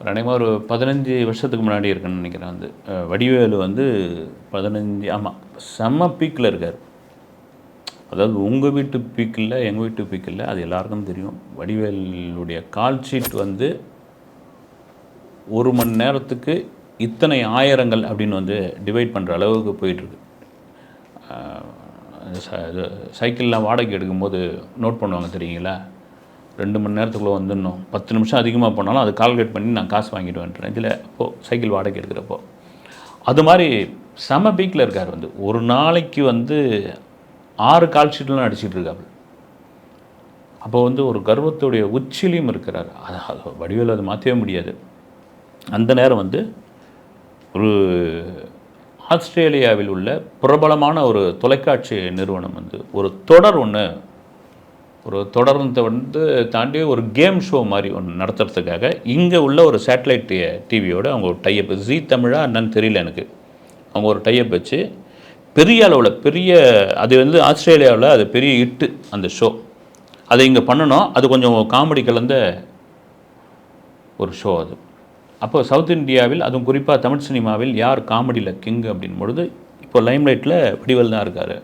ஒரு அநேகமாக ஒரு பதினஞ்சு வருஷத்துக்கு முன்னாடி இருக்குன்னு நினைக்கிறேன் வந்து. வடிவேலு வந்து பதினஞ்சு ஆமாம் செம்ம பீக்கில் இருக்கார். அதாவது உங்கள் வீட்டு பீக் இல்லை எங்கள் வீட்டு பீக் இல்லை அது எல்லாருக்கும் தெரியும். வடிவேலுடைய கால் ஷீட் வந்து ஒரு மணி நேரத்துக்கு இத்தனை ஆயிரங்கள் அப்படின்னு வந்து டிவைட் பண்ணுற அளவுக்கு போயிட்டுருக்கு. சைக்கிள்லாம் வாடகை எடுக்கும்போது நோட் பண்ணுவாங்க தெரியுங்களா? ரெண்டு மணி நேரத்துக்குள்ளே வந்துடணும். பத்து நிமிஷம் அதிகமாக போனாலும் அது கால்குலேட் பண்ணி நான் காசு வாங்கிட்டு வந்துட்டேன் இதில் அப்போது சைக்கிள் வாடகை எடுக்கிறப்போ. அது மாதிரி செம பீக்கில் இருக்கார் வந்து. ஒரு நாளைக்கு வந்து ஆறு கால் ஷீட்லாம் அடிச்சிட்டு இருக்காரு அப்போ வந்து ஒரு கர்வத்துடைய உச்சிலையும் இருக்கிறார். அது அது மாற்றவே முடியாது. அந்த நேரம் வந்து ஒரு ஆஸ்திரேலியாவில் உள்ள பிரபலமான ஒரு தொலைக்காட்சி நிறுவனம் வந்து ஒரு தொடர் ஒன்று ஒரு தொடர்ந்து வந்து தாண்டி ஒரு கேம் ஷோ மாதிரி ஒன்று நடத்துறதுக்காக இங்கே உள்ள ஒரு சேட்டலைட் டிவியோட அவங்க ஒரு டைப் ஜி தமிழா என்னன்னு தெரியல எனக்கு. அவங்க ஒரு டைப் வச்சு பெரிய அளவில் பெரிய அது வந்து ஆஸ்திரேலியாவில் அது பெரிய இட்டு அந்த ஷோ அதை இங்கே பண்ணணும். அது கொஞ்சம் காமெடி கலந்த ஒரு ஷோ அது. அப்போ சவுத் இந்தியாவில் அதுவும் குறிப்பாக தமிழ் சினிமாவில் யார் காமெடியில் கிங் அப்படின் பொழுது இப்போ லைம்லைட்டில் வடிவல் தான் இருக்கார்.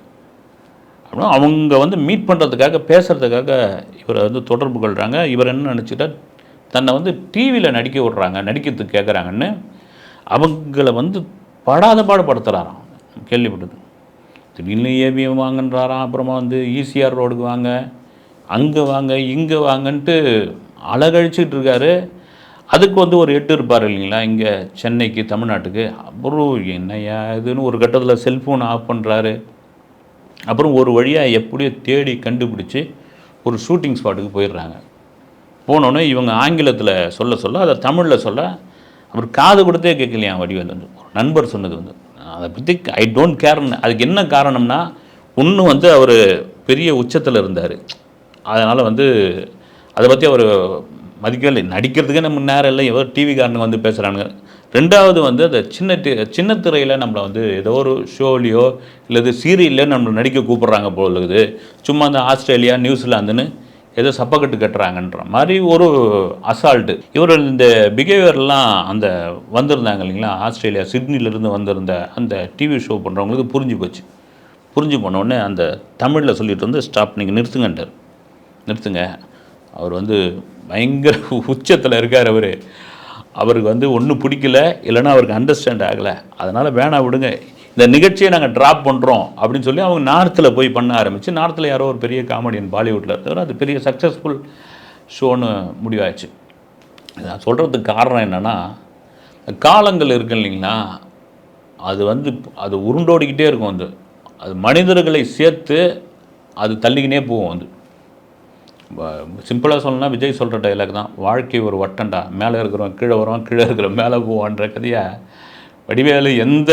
அப்படின்னா அவங்க வந்து மீட் பண்ணுறதுக்காக பேசுகிறதுக்காக இவரை வந்து தொடர்பு கொள்கிறாங்க இவர் என்ன நினச்சிட்டா தன்னை வந்து டிவியில் நடிக்க விட்றாங்க நடிக்கிறதுக்கு கேட்குறாங்கன்னு அவங்கள வந்து படாத பாடுபடுத்துகிறாராம் கேள்விப்பட்டது. திடீர்னு ஏவிஎம் வாங்கன்றாராம் அப்புறமா வந்து ஈசிஆர் ரோடுக்கு வாங்க அங்கே வாங்க இங்கே வாங்கன்ட்டு அழகழிச்சிட்டு இருக்காரு. அதுக்கு வந்து ஒரு எட்டு இருப்பார் இல்லைங்களா இங்கே சென்னைக்கு தமிழ்நாட்டுக்கு. அப்புறம் என்னையா இதுன்னு ஒரு கட்டத்தில் செல்ஃபோன் ஆஃப் பண்ணுறாரு அப்புறம் ஒரு வழியாக எப்படியோ தேடி கண்டுபிடிச்சி ஒரு ஷூட்டிங் ஸ்பாட்டுக்கு போயிடுறாங்க. போனோன்னே இவங்க ஆங்கிலத்தில் சொல்ல சொல்ல அதை தமிழில் சொல்ல அவர் காது கொடுத்தே கேட்கலையா வடிவேல் வந்து? ஒரு நண்பர் சொன்னது வந்து. அதை பற்றி ஐ டோன்ட் கேர்னு அதுக்கு என்ன காரணம்னா ஒன்று வந்து அவர் பெரிய உச்சத்தில் இருந்தார். அதனால் வந்து அதை பற்றி அவர் மதிக்கவில்லை நடிக்கிறதுக்கே நம்ம நேரம் இல்லை. எவ்வளோ காரணம் வந்து பேசுகிறானுங்க ரெண்டாவது வந்து அந்த சின்ன சின்ன திரையில் நம்மளை வந்து ஏதோ ஒரு ஷோலையோ இல்லது சீரியல்லையோ நம்மளை நடிக்க கூப்பிட்றாங்க போல இருக்குது சும்மா அந்த ஆஸ்திரேலியா நியூசிலாந்துன்னு ஏதோ சப்பக்கட்டு கட்டுறாங்கன்ற மாதிரி ஒரு அசால்ட்டு. இவர் இந்த பிஹேவியர்லாம் அந்த வந்திருந்தாங்க இல்லைங்களா? ஆஸ்திரேலியா சிட்னிலேருந்து வந்திருந்த அந்த டிவி ஷோ பண்ணுறவங்களுக்கு புரிஞ்சு போச்சு. புரிஞ்சு போன உடனே அந்த தமிழில் சொல்லிட்டு வந்து ஸ்டாப் நீங்கள் நிறுத்துங்கன்றார் நிறுத்துங்க. அவர் வந்து பயங்கர உச்சத்தில் இருக்கார் அவர். அவருக்கு வந்து ஒன்றும் பிடிக்கல இல்லைன்னா அவருக்கு அண்டர்ஸ்டாண்ட் ஆகலை. அதனால் வேணாம் விடுங்க. இந்த நிகழ்ச்சியை நாங்கள் ட்ராப் பண்ணுறோம் அப்படின்னு சொல்லி அவங்க நார்த்தில் போய் பண்ண ஆரம்பித்து நார்த்தில் யாரோ ஒரு பெரிய காமெடியன் பாலிவுட்டில் இருக்கிற அது பெரிய சக்ஸஸ்ஃபுல் ஷோன்னு முடிவாயிடுச்சு. நான் சொல்கிறதுக்கு காரணம் என்னென்னா காலங்கள் இருக்கு இல்லைங்களா அது வந்து அது உருண்டோடிக்கிட்டே இருக்கும் வந்து. அது மனிதர்களை சேர்த்து அது தள்ளிக்கினே போகும் வந்து. சிம்பிளாக சொல்லணும்னா விஜய் சொல்கிற டைலாக் தான். வாழ்க்கை ஒரு வட்டண்டா மேலே இருக்கிறவன் கீழே வருவான் கீழே இருக்கிறவன் மேலே போவான்ற கதையை? வடிவேலு எந்த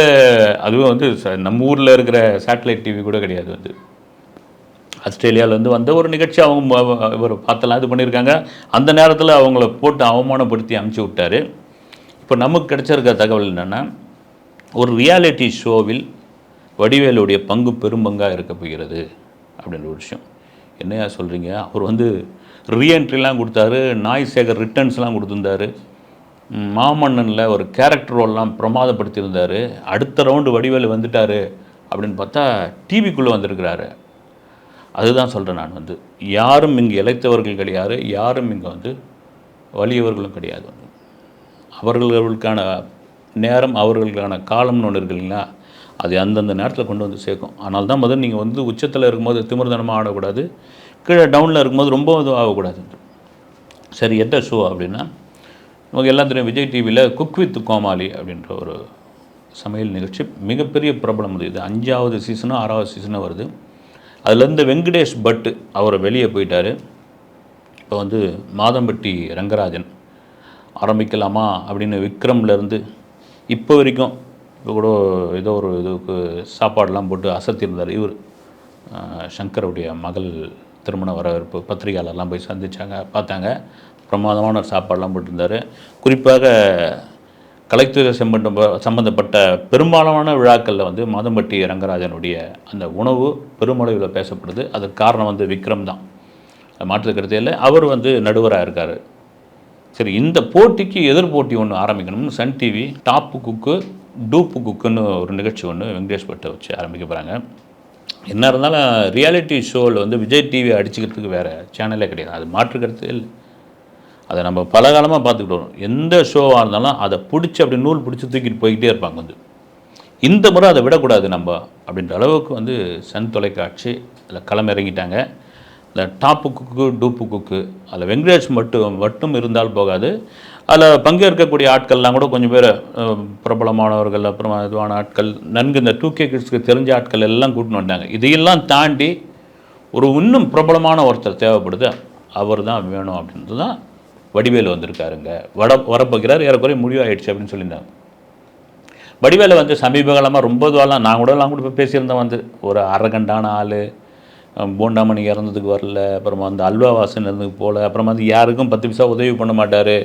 அதுவும் வந்து ச- நம்ம ஊரில் இருக்கிற சேட்டலைட் டிவி கூட கிடையாது வந்து ஆஸ்திரேலியாவிலேருந்து வந்த ஒரு நிகழ்ச்சி அவங்க இவர் பார்த்தலாம் இது பண்ணியிருக்காங்க. அந்த நேரத்தில் அவங்கள போட்டு அவமானப்படுத்தி அமுச்சு விட்டாரு. இப்போ நமக்கு கிடச்சிருக்க தகவல் என்னென்னா ஒரு ரியாலிட்டி ஷோவில் வடிவேலுடைய பங்கு பெரும்பங்காக இருக்க போகிறது அப்படின்ற ஒரு விஷயம். என்னையா சொல்கிறீங்க அவர் வந்து ரீஎன்ட்ரிலாம் கொடுத்தாரு நாய் சேகர் ரிட்டர்ன்ஸ்லாம் கொடுத்துருந்தாரு மாமன்னனில் ஒரு கேரக்டர் ரோல்லாம் பிரமாதப்படுத்தியிருந்தார். அடுத்த ரவுண்டு வடிவேலு வந்துட்டார் அப்படின்னு பார்த்தா டிவிக்குள்ளே வந்திருக்கிறாரு. அதுதான் சொல்கிறேன் நான் வந்து. யாரும் இங்கே இழைத்தவர்கள் கிடையாது யாரும் இங்கே வந்து வலியவர்களும் கிடையாது அவர்களுக்கான நேரம் அவர்களுக்கான காலம்னு ஒன்று இருக்கு இல்லைங்களா? அது அந்தந்த நேரத்தில் கொண்டு வந்து சேர்க்கும். ஆனால் தான் முதல்ல நீங்கள் வந்து உச்சத்தில் இருக்கும்போது திமிர்தனமாக ஆடக்கூடாது. கீழே டவுனில் இருக்கும்போது ரொம்ப இதுவும் ஆகக்கூடாது. சரி எந்த ஷோ அப்படின்னா நமக்கு எல்லா தெரியும் விஜய் டிவியில் குக் வித் கோமாளி அப்படின்ற ஒரு சமையல் நிகழ்ச்சி. மிகப்பெரிய பிரபலம் இது அஞ்சாவது சீசனும் ஆறாவது சீசனும் வருது. அதுலேருந்து வெங்கடேஷ் பட்டு அவர் வெளியே போயிட்டார். இப்போ வந்து மாதம்பட்டி ரங்கராஜன் ஆரம்பிக்கலாமா அப்படின்னு விக்ரம்லேருந்து இப்போ வரைக்கும் இப்போ கூட ஏதோ ஒரு இதுக்கு சாப்பாடெலாம் போட்டு அசத்தியிருந்தார் இவர். சங்கருடைய மகள் திருமண வரவேற்பு பத்திரிகையாளர்லாம் போய் சந்தித்தாங்க பார்த்தாங்க. பிரமாதமான ஒரு சாப்பாடெலாம் போட்டிருந்தார். குறிப்பாக கலைத்துறை சம்பந்த சம்பந்தப்பட்ட பெரும்பாலான விழாக்களில் வந்து மாதம்பட்டி ரங்கராஜனுடைய அந்த உணவு பெருமளவில் பேசப்படுது. அதுக்கு காரணம் வந்து விக்ரம் தான். அது மாற்று இல்லை. அவர் வந்து நடுவராக இருக்கார். சரி இந்த போட்டிக்கு எதிர் போட்டி ஒன்று ஆரம்பிக்கணும்னு Sun TV top cook dupe குக்குன்னு ஒரு நிகழ்ச்சி ஒன்று வெங்கடேஷ் பட்டை வச்சு ஆரம்பிக்க போகிறாங்க என்ன இருந்தாலும் ரியாலிட்டி ஷோவில் வந்து விஜய் டிவி அடிச்சுக்கிறதுக்கு வேறு சேனலே கிடையாது. அது மாற்றுக்கிறது இல்லை. அதை நம்ம பல காலமாக பார்த்துக்கிட்டு வரோம். எந்த ஷோவாக இருந்தாலும் அதை பிடிச்சி அப்படி நூல் பிடிச்சி தூக்கிட்டு போய்கிட்டே இருப்பாங்க வந்து. இந்த முறை அதை விடக்கூடாது நம்ம அப்படின்ற அளவுக்கு வந்து சன் தொலைக்காட்சி அதில் களமிறங்கிட்டாங்க இந்த டாப்பு குக்கு டூப்பு குக்கு அதில் வெங்கடேஷ் மட்டும் மட்டும் இருந்தால் போகாது. அதில் பங்கேற்கக்கூடிய ஆட்கள்லாம் கூட கொஞ்சம் பேர் பிரபலமானவர்கள் அப்புறம் இதுவான ஆட்கள் நன்கு இந்த டூ கே கிட்ஸ்க்கு தெரிஞ்ச ஆட்கள் எல்லாம் கூட்டின்னு வந்தாங்க. இதையெல்லாம் தாண்டி ஒரு இன்னும் பிரபலமான ஒருத்தர் தேவைப்படுது அவர் தான் வேணும் அப்படின்றது தான் வடிவேலு வந்திருக்காருங்க. வட வரப்போகிறார் ஏறக்குறைய முடிவாயிடுச்சு அப்படின்னு சொல்லியிருந்தாங்க. வடிவேலு வந்து சமீப காலமாக ரொம்ப இதுவெல்லாம் நான் கூட எல்லாம் கூட போய் பேசியிருந்தேன் வந்து. ஒரு அரகண்டான ஆள் போண்டாமணி இறந்ததுக்கு வரல அப்புறமா அந்த அல்வா வாசன் இருந்ததுக்கு போகல அப்புறமா வந்து யாருக்கும் பத்து பைசா உதவி பண்ண மாட்டார்.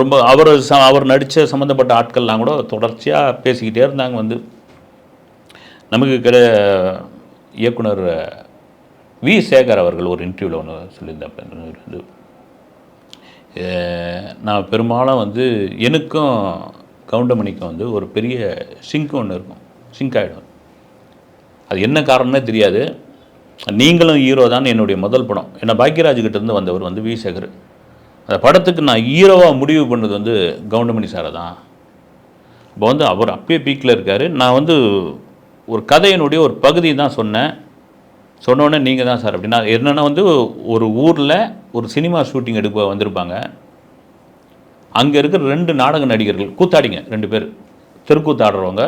ரொம்ப அவர் ச அவர் நடித்த சம்மந்தப்பட்ட ஆட்கள்லாம் கூட தொடர்ச்சியாக பேசிக்கிட்டே இருந்தாங்க வந்து. நமக்கு கிட இயக்குனர் வி. சேகர் அவர்கள் ஒரு இன்டர்வியூவில் ஒன்று சொல்லியிருந்தேன் இது நான் பெரும்பாலும் வந்து எனக்கும் கவுண்டமணிக்கும் வந்து ஒரு பெரிய சிங்க் ஒன்று இருக்கும். சிங்க் ஆகிடும் அது என்ன காரணம்னே தெரியாது. நீங்களும் ஹீரோ தான் என்னுடைய முதல் படம். ஏன்னா பாக்யராஜ் வந்தவர் வந்து வி. சேகர். அந்த படத்துக்கு நான் ஹீரோவாக முடிவு பண்ணது வந்து கவுண்டமணி சாரை தான். இப்போ வந்து அவர் அப்பயே பீக்கில் இருக்கார். நான் வந்து ஒரு கதையினுடைய ஒரு பகுதி தான் சொன்னேன். சொன்னோடனே நீங்கள் தான் சார் அப்படின்னா என்னென்னா வந்து ஒரு ஊரில் ஒரு சினிமா ஷூட்டிங் எடுக்க வந்திருப்பாங்க. அங்கே இருக்கிற ரெண்டு நாடக நடிகர்கள் கூத்தாடிங்க ரெண்டு பேர் தெருக்கூத்து ஆடுறவங்க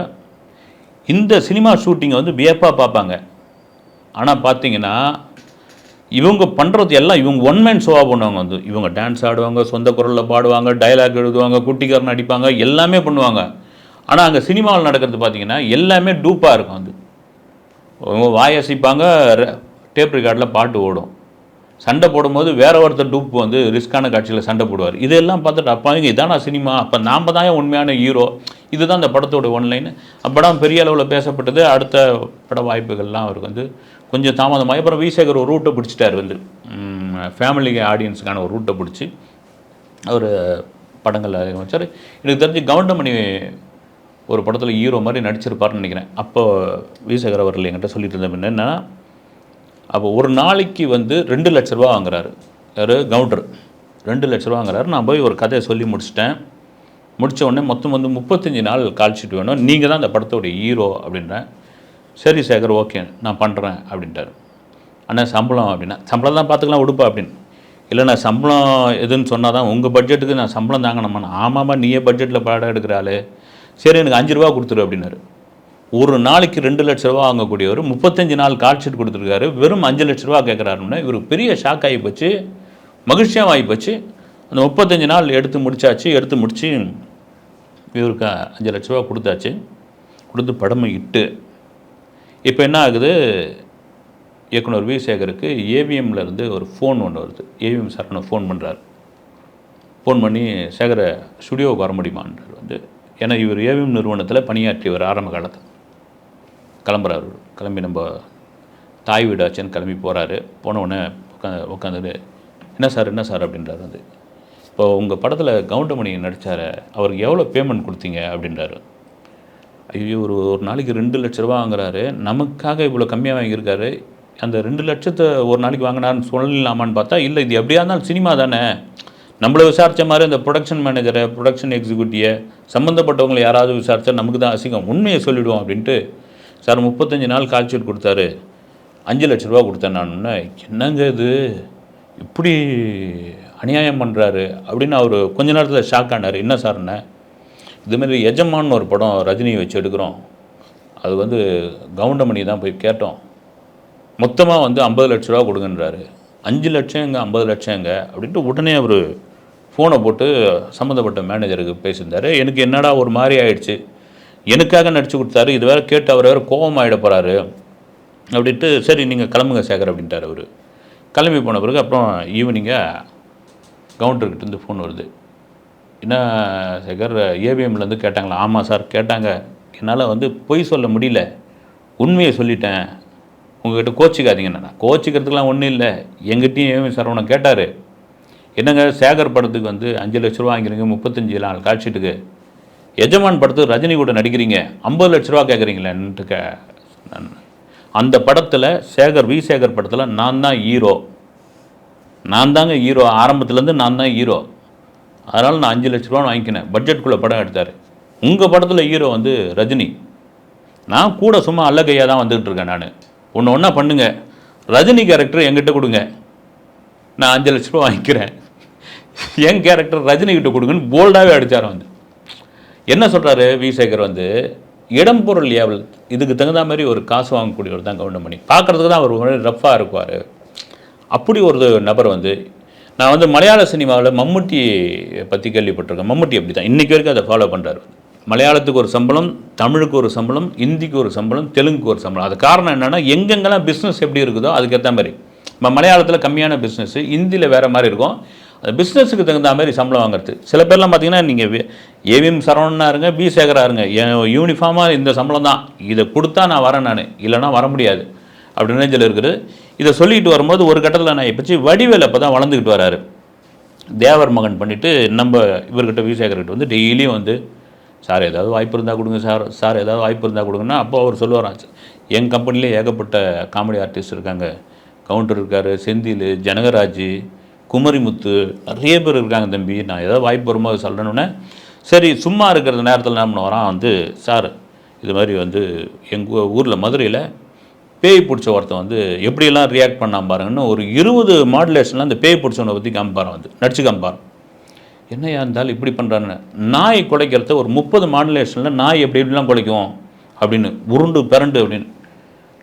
இந்த சினிமா ஷூட்டிங்கை வந்து வியப்பாக பார்ப்பாங்க. ஆனால் பார்த்தீங்கன்னா இவங்க பண்ணுறது எல்லாம் இவங்க ஒன் மேன் ஷோவாக பண்ணுவாங்க. வந்து இவங்க டான்ஸ் ஆடுவாங்க சொந்த குரலில் பாடுவாங்க டைலாக் எழுதுவாங்க குட்டிக்காரன் அடிப்பாங்க எல்லாமே பண்ணுவாங்க. ஆனால் அங்கே சினிமாவில் நடக்கிறது பார்த்தீங்கன்னா எல்லாமே டூப்பாக இருக்கும் வந்து அவங்க வாயசிப்பாங்க டேப் ரெக்கார்டில் பாட்டு ஓடும். சண்டை போடும்போது வேற ஒருத்தர் டூப் வந்து ரிஸ்க்கான காட்சியில் சண்டை போடுவார். இதெல்லாம் பார்த்துட்டு அப்போ அவங்க இதானா சினிமா? அப்போ நாம் தான் உண்மையான ஹீரோ இதுதான் அந்த படத்தோட ஒன்லைன் அப்படம் பெரிய அளவில் பேசப்பட்டது. அடுத்த பட வாய்ப்புகள்லாம் அவருக்கு வந்து கொஞ்சம் தாமதமாகி அப்புறம் விசேகர் ஒரு ரூட்டை பிடிச்சிட்டார் வந்து. ஃபேமிலி ஆடியன்ஸுக்கான ஒரு ரூட்டை பிடிச்சி அவர் படங்கள் வச்சார். எனக்கு தெரிஞ்சு கவுண்டமணி ஒரு படத்தில் ஹீரோ மாதிரி நடிச்சிருப்பாருன்னு நினைக்கிறேன். அப்போ விசேகர் அவர்கள் என்கிட்ட சொல்லிட்டு இருந்த என்னென்னா அப்போ ஒரு நாளைக்கு வந்து ரெண்டு லட்ச ரூபா வாங்குறாரு. யார்? கவுண்டர். ரெண்டு லட்ச ரூபா வாங்குறாரு. நான் போய் ஒரு கதையை சொல்லி முடிச்சிட்டேன். முடித்த உடனே மொத்தம் வந்து முப்பத்தஞ்சு நாள் கால் ஷீட் வேணும். நீங்கள் தான் அந்த படத்தோடைய ஹீரோ அப்படின்றேன். சரி சேகர் ஓகே நான் பண்ணுறேன் அப்படின்ட்டாரு. அண்ணா சம்பளம் அப்படின்னா சம்பளம் தான் பார்த்துக்கலாம் உடுப்பா அப்படின்னு. இல்லை நான் சம்பளம் எதுன்னு சொன்னால் தான் உங்கள் பட்ஜெட்டுக்கு நான் சம்பளம் தாங்கணுமா ஆமாம்மா நீயே பட்ஜெட்டில் படம் எடுக்கிறாளே சரி எனக்கு அஞ்சு ரூபா கொடுத்துரு அப்படின்னாரு. ஒரு நாளைக்கு ரெண்டு லட்ச ரூபா வாங்கக்கூடியவர் முப்பத்தஞ்சு நாள் கால்ஷீட் கொடுத்துருக்காரு. வெறும் அஞ்சு லட்ச ரூபா கேட்குறாருன்னா இவருக்கு பெரிய ஷாக் ஆகி போச்சு மகிழ்ச்சியாக ஆகி போச்சு. அந்த முப்பத்தஞ்சு நாள் எடுத்து முடித்தாச்சு எடுத்து முடித்து இவருக்கு அஞ்சு லட்ச ரூபா கொடுத்தாச்சு. கொடுத்து படமை இட்டு இப்போ என்ன ஆகுது? இயக்குனர் வி சேகருக்கு ஏவிஎம்ல இருந்து ஒரு ஃபோன் ஒன்று வருது. ஏவிஎம் சார் ஃபோன் பண்ணுறாரு ஃபோன் பண்ணி சேகரை ஸ்டுடியோவுக்கு வர முடியுமான்றார் வந்து ஏன்னா இவர் ஏவிஎம் நிறுவனத்தில் பணியாற்றியவர் ஆரம்ப காலத்தில். கிளம்புறாரு கிளம்பி நம்ம தாய் வீடாச்சுன்னு கிளம்பி போகிறாரு போனவுடனே உட்காந்து உட்காந்துட்டு என்ன சார் என்ன சார் அப்படின்றாரு வந்து. இப்போ உங்கள் படத்தில் கவுண்டமணி நடித்தார் அவருக்கு எவ்வளோ பேமெண்ட் கொடுத்தீங்க? அப்படின்றாரு. ஐயோ ஒரு ஒரு நாளைக்கு ரெண்டு லட்ச ரூபா வாங்குறாரு. நமக்காக இவ்வளோ கம்மியாக வாங்கியிருக்காரு. அந்த ரெண்டு லட்சத்தை ஒரு நாளைக்கு வாங்கினாருன்னு சொல்லலாமான்னு பார்த்தா இல்லை இது எப்படியா இருந்தாலும் சினிமா தானே. நம்மளை விசாரித்த மாதிரி அந்த ப்ரொடக்ஷன் மேனேஜரை ப்ரொடக்ஷன் எக்ஸிக்யூட்டிவை சம்மந்தப்பட்டவங்களை யாராவது விசாரித்தா நமக்கு தான் அசிங்கம். உண்மையை சொல்லிவிடுவோம் அப்படின்ட்டு சார் முப்பத்தஞ்சு நாள் கால்ஷீட் கொடுத்தாரு. அஞ்சு லட்ச ரூபா கொடுத்தேன் நான் ஒன்று என்னங்க இது? இப்படி அநியாயம் பண்ணுறாரு அப்படின்னு அவர் கொஞ்ச நேரத்தில் ஷாக் ஆனார். என்ன சார்ண்ணே இதுமாரி எஜமான்னு ஒரு படம் ரஜினியை வச்சு எடுக்கிறோம். அது வந்து கவுண்டமணி தான் போய் கேட்டோம். மொத்தமாக வந்து ஐம்பது லட்ச ரூபா கொடுங்கன்றாரு. அஞ்சு லட்சம் எங்கே ஐம்பது லட்சம் எங்கே அப்படின்ட்டு உடனே அவர் ஃபோனை போட்டு சம்மந்தப்பட்ட மேனேஜருக்கு பேசியிருந்தாரு. எனக்கு என்னடா ஒரு மாதிரி ஆயிடுச்சு. எனக்காக நடிச்சு கொடுத்தாரு. இது வேறு கேட்டு அவர் வேறு கோபம் ஆகிட போகிறாரு அப்படின்ட்டு சரி நீங்கள் கிளம்புங்க சேகர் அப்படின்ட்டார் அவர். கிளம்பி போன பிறகு அப்புறம் ஈவினிங்காக கவுண்டர்கிட்டேருந்து ஃபோன் வருது. என்ன சேகர் ஏவிஎம்லேருந்து கேட்டாங்களா? ஆமாம் சார் கேட்டாங்க. என்னால் வந்து பொய் சொல்ல முடியல. உண்மையை சொல்லிட்டேன். உங்ககிட்ட கோச்சிக்காதீங்க. நான் கோச்சிக்கிறதுக்கெலாம் ஒன்றும் இல்லை. எங்கிட்டையும் ஏவிஎம் உனக்கு கேட்டார். என்னங்க சேகர் படத்துக்கு வந்து அஞ்சு லட்ச ரூபா வாங்கிறீங்க முப்பத்தஞ்சு நாள் காட்சிட்டுக்கு எஜமான் படத்துக்கு ரஜினி கூட நடிக்கிறீங்க ஐம்பது லட்ச ரூபா கேட்குறீங்களேன்ட்டு கே அந்த படத்தில் சேகர் வி சேகர் படத்தில் நான் தான் ஹீரோ நான் தாங்க ஹீரோ ஆரம்பத்துலேருந்து நான் தான் ஹீரோ அதனால் நான் அஞ்சு லட்ச ரூபா வாங்கிக்கினேன். பட்ஜெட்குள்ளே படம் எடுத்தார். உங்கள் படத்தில் ஹீரோ வந்து ரஜினி. நான் கூட சும்மா அல்ல கையாக தான் வந்துகிட்டு இருக்கேன் நான். ஒன்று ஒன்றா பண்ணுங்க. ரஜினி கேரக்டர் என்கிட்ட கொடுங்க. நான் அஞ்சு லட்ச ரூபா வாங்கிக்கிறேன். என் கேரக்டர் ரஜினி கிட்ட கொடுங்கன்னு போல்டாகவே அடித்தார் வந்து. என்ன சொல்கிறாரு வி சேகர் வந்து? இடம் பொருள் ஏவல். இதுக்கு தகுந்த மாதிரி ஒரு காசு வாங்கக்கூடியவர் தான் கவுண்டமணி. பார்க்குறதுக்கு தான் அவர் ரஃப்பாக இருக்குவார் அப்படி ஒரு நபர் வந்து நான் வந்து மலையாள சினிமாவில் மம்முட்டி பற்றி கேள்விப்பட்டிருக்கேன். மம்முட்டி அப்படி தான் இன்றைக்கி வரைக்கும் அதை ஃபாலோ பண்ணுறாரு மலையாளத்துக்கு ஒரு சம்பளம் தமிழுக்கு ஒரு சம்பளம் இந்திக்கு ஒரு சம்பளம் தெலுங்குக்கு ஒரு சம்பளம். அது காரணம் என்னென்னா எங்கெங்கெல்லாம் பிஸ்னஸ் எப்படி இருக்குதோ அதுக்கேற்ற மாதிரி. இப்போ மலையாளத்தில் கம்மியான பிஸ்னஸ் இந்தியில் வேறு மாதிரி இருக்கும். அது பிஸ்னஸுக்கு தகுந்த மாதிரி சம்பளம் வாங்குறது. சில பேர்லாம் பார்த்தீங்கன்னா நீங்கள் ஏவிஎம் சரவணனா இருங்க பி சேகராக இருங்க யூனிஃபார்மாக இந்த சம்பளம் தான். இதை கொடுத்தா நான் வரேன் நான். இல்லைன்னா வர முடியாது. அப்படி நினைஞ்சல் இருக்குது. இதை சொல்லிக்கிட்டு வரும்போது ஒரு கட்டத்தில் நான் இப்போ வடிவேல் அப்போ தான் வளர்ந்துக்கிட்டு வராரு. தேவர் மகன் பண்ணிவிட்டு நம்ம இவர்கிட்ட விசேகர்கிட்ட வந்து டெய்லியும் வந்து சார் ஏதாவது வாய்ப்பு இருந்தால் கொடுங்க சார். சார் ஏதாவது வாய்ப்பு இருந்தால் கொடுங்கன்னா அப்போ அவர் சொல்லுவாராம் என் கம்பெனிலே ஏகப்பட்ட காமெடி ஆர்டிஸ்ட் இருக்காங்க. கவுண்டர் இருக்கார் செந்தில் ஜனகராஜ் குமரிமுத்து நிறைய பேர் இருக்காங்க தம்பி. நான் ஏதாவது வாய்ப்பு வரும்போது சொல்லணுன்னே சரி சும்மா இருக்கிற நேரத்தில் என்ன பண்ணுவாரான் வந்து சார் இது மாதிரி வந்து எங்கள் ஊரில் மதுரையில் பேய் பிடிச்ச ஒருத்தன் வந்து எப்படியெல்லாம் ரியாக்ட் பண்ணாம பாருங்கன்னு ஒரு இருபது மாடுலேஷனில் அந்த பேய் பிடிச்சவனை பற்றி காமிப்பாரான் வந்து. நடிச்சு காமிப்பாரான் என்னையா இருந்தாலும் இப்படி பண்ணுறான்னு நாய் குலைக்கிறத ஒரு முப்பது மாடுலேஷனில் நாய் எப்படி எப்படிலாம் குலைக்கும் அப்படின்னு உருண்டு பிறண்டு அப்படின்னு.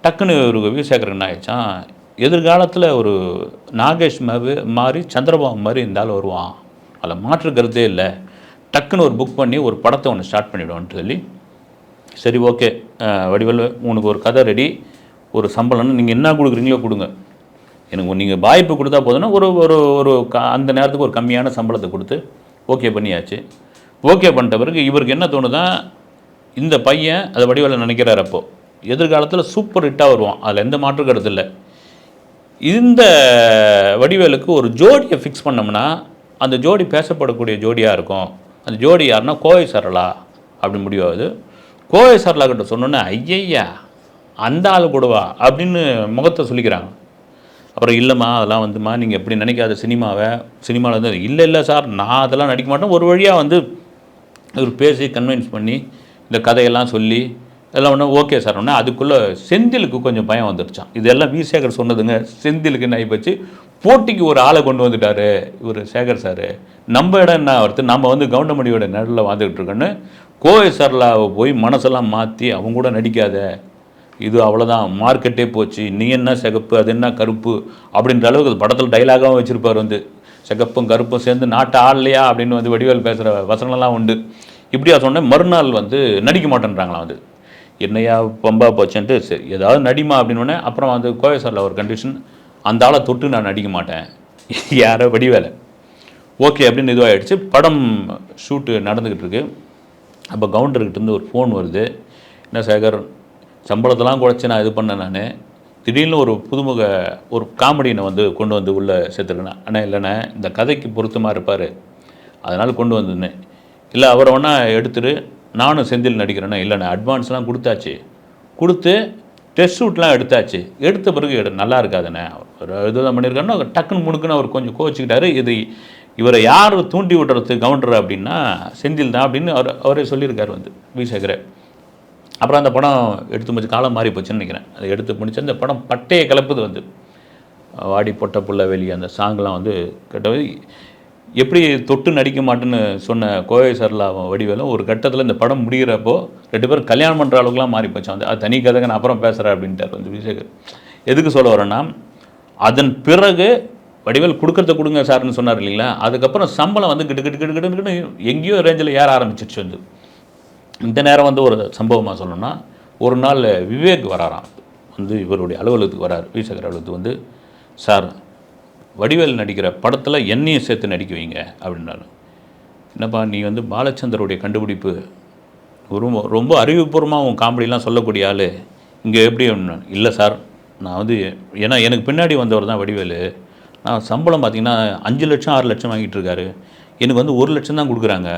டக்குன்னு ஒரு விசேகரன் என்ன ஆயிடுச்சான் எதிர்காலத்தில் ஒரு நாகேஷ் மாதிரி மாதிரி சந்திரபாபு மாதிரி இருந்தாலும் வருவான். அதில் மாற்று கருத்தே இல்லை. டக்குன்னு ஒரு புக் பண்ணி ஒரு படத்தை ஒன்று ஸ்டார்ட் பண்ணிவிடுவான்ட்டு சொல்லி. சரி ஓகே வடிவல் உனக்கு ஒரு கதை ரெடி ஒரு சம்பளம்னு நீங்கள் என்ன கொடுக்குறீங்களோ கொடுங்க. எனக்கு நீங்கள் வாய்ப்பு கொடுத்தா போதுன்னா ஒரு ஒரு ஒரு க அந்த நேரத்துக்கு ஒரு கம்மியான சம்பளத்தை கொடுத்து ஓகே பண்ணியாச்சு. ஓகே பண்ணிட்ட பிறகு இவருக்கு என்ன தோணுதான் இந்த பையன் அதை வடிவில் நினைக்கிறார் அப்போது எதிர்காலத்தில் சூப்பர் ஹிட்டாக வருவான். அதில் எந்த மாற்று கருத்து இல்லை. இந்த வடிவேலுக்கு ஒரு ஜோடியை ஃபிக்ஸ் பண்ணோம்னா அந்த ஜோடி பேசப்படக்கூடிய ஜோடியாக இருக்கும். அந்த ஜோடி யாருன்னா கோவை சரளா அப்படி முடிவாகுது கோவை சரளா கிட்ட சொன்னோன்னே ஐயய்யா அந்த ஆள் கூடவா அப்படின்னு முகத்தை சொல்லிக்கிறாங்க. அப்புறம் இல்லைம்மா அதெல்லாம் வந்துமா நீங்கள் எப்படி நினைக்காத சினிமாவை சினிமாவில் வந்து இல்லை இல்லை சார் நான் அதெல்லாம் நடிக்க மாட்டேன். ஒரு வழியாக வந்து இவர் பேசி கன்வின்ஸ் பண்ணி இந்த கதையெல்லாம் சொல்லி எல்லாம் ஒன்று ஓகே சார். ஒன்று அதுக்குள்ளே செந்திலுக்கு கொஞ்சம் பயம் வந்துருச்சான் இதெல்லாம் வி சேகர் சொன்னதுங்க. செந்திலுக்கு என்ன ஆகிப்போச்சு போட்டிக்கு ஒரு ஆளை கொண்டு வந்துட்டாரு இவர் சேகர் சார். நம்ம இடம் என்ன ஒருத்தர் நம்ம வந்து கவுண்டமணியோட நடுவில் வாழ்ந்துக்கிட்டு இருக்கோன்னு கோவை சரளாவை போய் மனசெல்லாம் மாற்றி அவங்க கூட நடிக்காத இது அவ்வளோதான் மார்க்கெட்டே போச்சு நீ என்ன சிகப்பு அது என்ன கருப்பு அப்படின்ற அளவுக்கு படத்தில் டைலாகவும் வச்சுருப்பார் வந்து. சிகப்பும் கருப்பும் சேர்ந்து நாட்டை ஆடலையா அப்படின்னு வந்து வடிவேல் பேசுகிற வசனம்லாம் உண்டு. இப்படியா சொன்னேன் மறுநாள் வந்து நடிக்க மாட்டேன்றாங்களாம் வந்து என்னையா பம்பா போச்சுன்ட்டு சரி ஏதாவது நடிமா அப்படின்னு அப்புறம் வந்து கோவை சாரில் ஒரு கண்டிஷன் அந்த ஆளை தொட்டு நான் நடிக்க மாட்டேன். யாரோ வடிவேலை. ஓகே அப்படின்னு இதுவாகிடுச்சு படம் ஷூட்டு நடந்துக்கிட்டு இருக்கு. அப்போ கவுண்டர்கிட்ட இருந்து ஒரு ஃபோன் வருது. என்ன சேகர் சம்பளத்தெல்லாம் குறைச்சி நான் இது பண்ணேன் நான். திடீர்னு ஒரு புதுமுக ஒரு காமெடியனை வந்து கொண்டு வந்து உள்ளே சேர்த்துருக்கேன். அண்ணா இல்லைண்ணே இந்த கதைக்கு பொருத்தமாக இருப்பார். அதனால் கொண்டு வந்திருந்தேன் இல்லை அவரை வேணா எடுத்துட்டு நானும் செந்தில் நடிக்கிறேன்னா. இல்லைண்ணே அட்வான்ஸ்லாம் கொடுத்தாச்சு. கொடுத்து டெஸ்ட் ஷூட்லாம் எடுத்தாச்சு. எடுத்த பிறகு எடு நல்லா இருக்காதுண்ணே. ஒரு இதுதான் பண்ணியிருக்காருன்னா டக்குன்னு முணுக்குன்னு அவர் கொஞ்சம் கோச்சிக்கிட்டாரு இது இவரை யார் தூண்டி விடுறது கவுண்டர் அப்படின்னா செந்தில் தான் அப்படின்னு அவர் அவரே சொல்லியிருக்காரு வந்து வி சேகரே அப்புறம் அந்த படம் எடுத்து முடிச்சு காலம் மாறி போச்சுன்னு நினைக்கிறேன். அதை எடுத்து முடிச்சு அந்த படம் பட்டையை கலப்புது வந்து வாடி பொட்ட புள்ள வெளி அந்த சாங்லாம் வந்து கேட்ட எப்படி தொட்டு நடிக்க மாட்டேன்னு சொன்ன கோவை சரலா வடிவேலும் ஒரு கட்டத்தில் இந்த படம் முடிகிறப்போ ரெண்டு பேரும் கல்யாணம் பண்ணுற அளவுக்குலாம் மாறி போச்சு. வந்து அது தனி கதை நான் அப்புறம் பேசுகிறேன் அப்படின்ட்டார் வந்து விஜயகர். எதுக்கு சொல்ல வரேன்னா அதன் பிறகு வடிவேல் கொடுக்கறத கொடுங்க சார்னு சொன்னார் இல்லைங்களா? அதுக்கப்புறம் சம்பளம் வந்து கிட்டு கிட்டு கிட்டு கிட்டு கிட்டு எங்கேயோ ரேஞ்சில் ஏற ஆரம்பிச்சிருச்சு வந்து. இந்த நேரம் வந்து ஒரு சம்பவமாக சொல்லணும்னா ஒரு நாள் விவேக் வராராம். வந்து இவருடைய அலுவலகத்துக்கு வரார். வீசகர் அலுவலகத்துக்கு வந்து சார் வடிவேல் நடிக்கிற படத்தில் என்னையும் சேர்த்து நடிக்க வைங்க அப்படின்னாரு. என்னப்பா நீ வந்து பாலச்சந்தருடைய கண்டுபிடிப்பு ரொம்ப ரொம்ப அறிவுபூர்வமாக உன் காமெடிலாம் சொல்லக்கூடிய ஆள். இங்கே எப்படி இல்லை சார். நான் வந்து ஏன்னா எனக்கு பின்னாடி வந்தவர் தான் வடிவேலு. நான் சம்பளம் பார்த்தீங்கன்னா அஞ்சு லட்சம் ஆறு லட்சம் வாங்கிட்டு இருக்காரு. எனக்கு வந்து ஒரு லட்சம் தான் கொடுக்குறாங்க.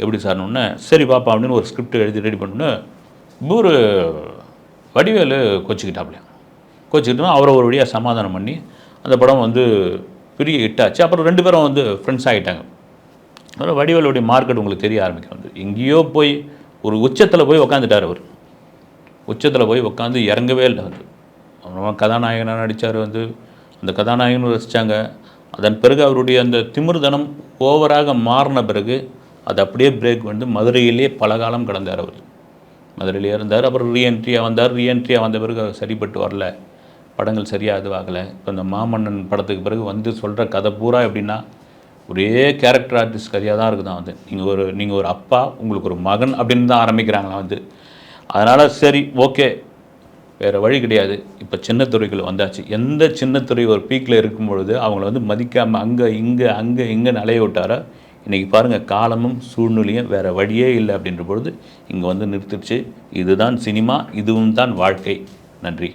எப்படி சார்னு சரி பாப்பா அப்படின்னு ஒரு ஸ்கிரிப்ட் எழுதி ரெடி பண்ணு ஒரு வடிவேலு கொச்சிக்கிட்டாப்லையா கோச்சிக்கிட்டோம் அவரை ஒரு வழியாக சமாதானம் பண்ணி அந்த படம் வந்து பெரிய ஹிட் ஆச்சு அப்புறம் ரெண்டு பேரும் வந்து ஃப்ரெண்ட்ஸ் ஆகிட்டாங்க. அப்புறம் வடிவேலுடைய மார்க்கெட் உங்களுக்கு தெரிய ஆரம்பிக்கும். வந்து எங்கேயோ போய் ஒரு உச்சத்தில் போய் உக்காந்துட்டார் அவர். உச்சத்தில் போய் உட்காந்து இறங்கவே இல்லை வந்து அப்புறமா கதாநாயகனாக நடித்தார் வந்து. அந்த கதாநாயகனும் ரசித்தாங்க அதன் பிறகு அவருடைய அந்த திமிர்தனம் ஓவராக மாறின பிறகு அது அப்படியே பிரேக் வந்து மதுரையிலே பல காலம் கடந்தார் அவர். மதுரையிலே இருந்தார் அப்புறம் ரீஎன்ட்ரியாக வந்தார். ரீஎன்ட்ரியாக வந்த பிறகு சரிப்பட்டு வரல. படங்கள் சரியாக இதுவாகலை இப்போ இந்த மாமன்னன் படத்துக்கு பிறகு வந்து சொல்கிற கதை பூரா எப்படின்னா ஒரே கேரக்டர் ஆர்டிஸ்ட் கதையாக தான் இருக்குதான் வந்து நீங்கள் ஒரு நீங்கள் ஒரு அப்பா உங்களுக்கு ஒரு மகன் அப்படின்னு தான் ஆரம்பிக்கிறாங்களா வந்து. அதனால் சரி ஓகே வேறு வழி கிடையாது. இப்போ சின்னத்துறைகள் வந்தாச்சு. எந்த சின்னத்துறை ஒரு பீக்கில் இருக்கும் பொழுது அவங்கள வந்து மதிக்காமல் அங்கே இங்கே அங்கே இங்கே அலைய விட்டாரோ இன்றைக்கி பாருங்கள் காலமும் சூழ்நிலையும் வேறு வழியே இல்லை அப்படின்ற பொழுது இங்கே வந்து நிறுத்திடுச்சு. இதுதான் சினிமா இதுவும் தான் வாழ்க்கை. நன்றி.